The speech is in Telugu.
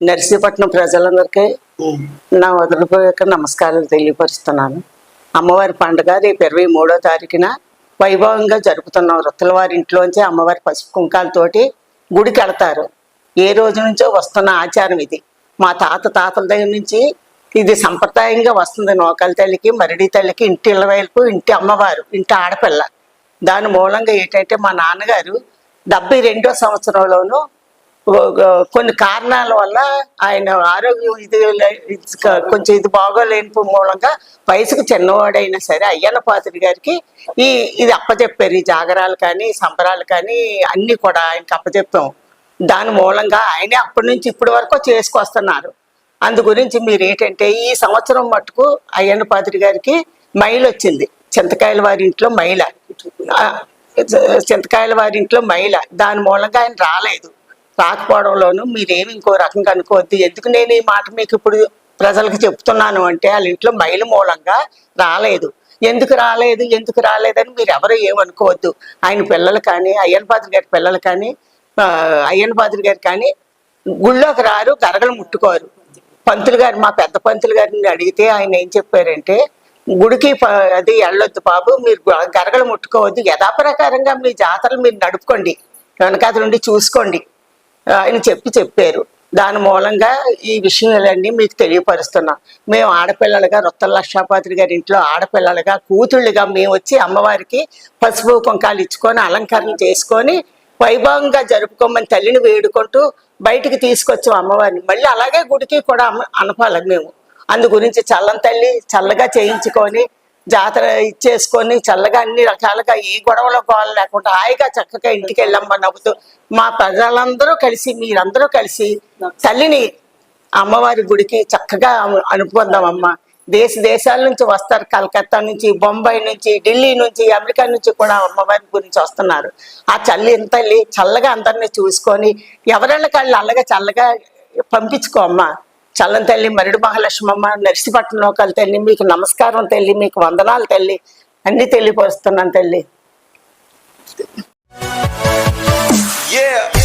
నర్సీపట్నం ప్రజలందరికీ నా వదిలిపోయాక నమస్కారాలు తెలియపరుస్తున్నాను. అమ్మవారి పండుగ రేపు ఇరవై మూడో తారీఖున వైభవంగా జరుపుతున్నాం వృత్తలవారి ఇంట్లోంచి అమ్మవారి పసుపు కుంకాలతోటి గుడికి వెళతారు. ఏ రోజు నుంచో వస్తున్న ఆచారం ఇది. మా తాత తాతల దగ్గర నుంచి ఇది సంప్రదాయంగా వస్తుంది. నోకల తల్లికి మరిడి తల్లికి ఇంటి ఇళ్ళవైపు ఇంటి అమ్మవారు ఇంటి ఆడపిల్ల. దాని మూలంగా ఏంటంటే మా నాన్నగారు డెబ్బై రెండో సంవత్సరంలోనూ కొన్ని కారణాల వల్ల ఆయన ఆరోగ్యం ఇది కొంచెం ఇది బాగోలేని మూలంగా వయసుకు చిన్నవాడైనా సరే అయ్యన్న పాత్రి గారికి ఈ ఇది అప్పచెప్పారు ఈ జాగరాలు కానీ సంబరాలు కానీ అన్నీ కూడా ఆయనకి అప్పచెప్పాం దాని మూలంగా ఆయనే అప్పటి నుంచి ఇప్పటి వరకు చేసుకొస్తున్నారు. అందు గురించి మీరు ఏంటంటే ఈ సంవత్సరం మటుకు అయ్యన్న పాత్రి గారికి మైల్ వచ్చింది. చింతకాయల వారి ఇంట్లో మైల. చింతకాయల వారి ఇంట్లో మైల. దాని మూలంగా ఆయన రాలేదు. రాకపోవడంలోనూ మీరేమి ఇంకో రకంగా అనుకోవద్దు. ఎందుకు నేను ఈ మాట మీకు ఇప్పుడు ప్రజలకు చెప్తున్నాను అంటే వాళ్ళ ఇంట్లో మైలు మూలంగా రాలేదు. ఎందుకు రాలేదు? ఎందుకు రాలేదని మీరు ఎవరు ఏమనుకోవద్దు. ఆయన పిల్లలు కానీ అయ్యన్ పాత్రి గారి పిల్లలు కానీ అయ్యన్ పాత్రి గారు కానీ గుళ్ళోకి రారు గరగలు ముట్టుకోరు. పంతులు గారు మా పెద్ద పంతులు గారిని అడిగితే ఆయన ఏం చెప్పారంటే గుడికి ప- అది వెళ్ళొద్దు బాబు మీరు గరగలు ముట్టుకోవద్దు. యథాప్రకారంగా మీ జాతరలు మీరు నడుపుకోండి. వెనకాత నుండి చూసుకోండి. ఆయన చెప్పి చెప్పారు. దాని మూలంగా ఈ విషయాలన్నీ మీకు తెలియపరుస్తున్నాం. మేము ఆడపిల్లలుగా రొత్తల లక్షాపాత్రి గారి ఇంట్లో ఆడపిల్లలుగా కూతుళ్ళుగా మేము వచ్చి అమ్మవారికి పసుపు కుంకాలు ఇచ్చుకొని అలంకరణ చేసుకొని వైభవంగా జరుపుకోమని తల్లిని వేడుకుంటూ బయటికి తీసుకొచ్చాం అమ్మవారిని. మళ్ళీ అలాగే గుడికి కూడా అమ్మ- అనపాలి మేము. అందు గురించి చల్లని తల్లి చల్లగా చేయించుకొని జాతర ఇచ్చేసుకొని చల్లగా అన్ని రకాలుగా ఏ గొడవలో గోడ లేకుండా హాయిగా చక్కగా ఇంటికి వెళ్ళమ్మా నవ్వుతూ మా ప్రజలందరూ కలిసి మీరందరూ కలిసి తల్లిని అమ్మవారి గుడికి చక్కగా అనుకుందామమ్మా. దేశ దేశాల నుంచి వస్తారు. కలకత్తా నుంచి బొంబాయి నుంచి ఢిల్లీ నుంచి అమెరికా నుంచి కూడా అమ్మవారి గురించి వస్తున్నారు. ఆ చల్లి తల్లి చల్లగా అందరినీ చూసుకొని ఎవరైనా కళ్ళు అల్లగా చల్లగా పంపించుకో చల్లని తల్లి మరుడు మహాలక్ష్మమ్మ నర్సిపట్నం కలి తల్లి మీకు నమస్కారం తల్లి మీకు వందనాలు తల్లి అన్ని తెలియపరుస్తున్నాను తల్లి Yeah.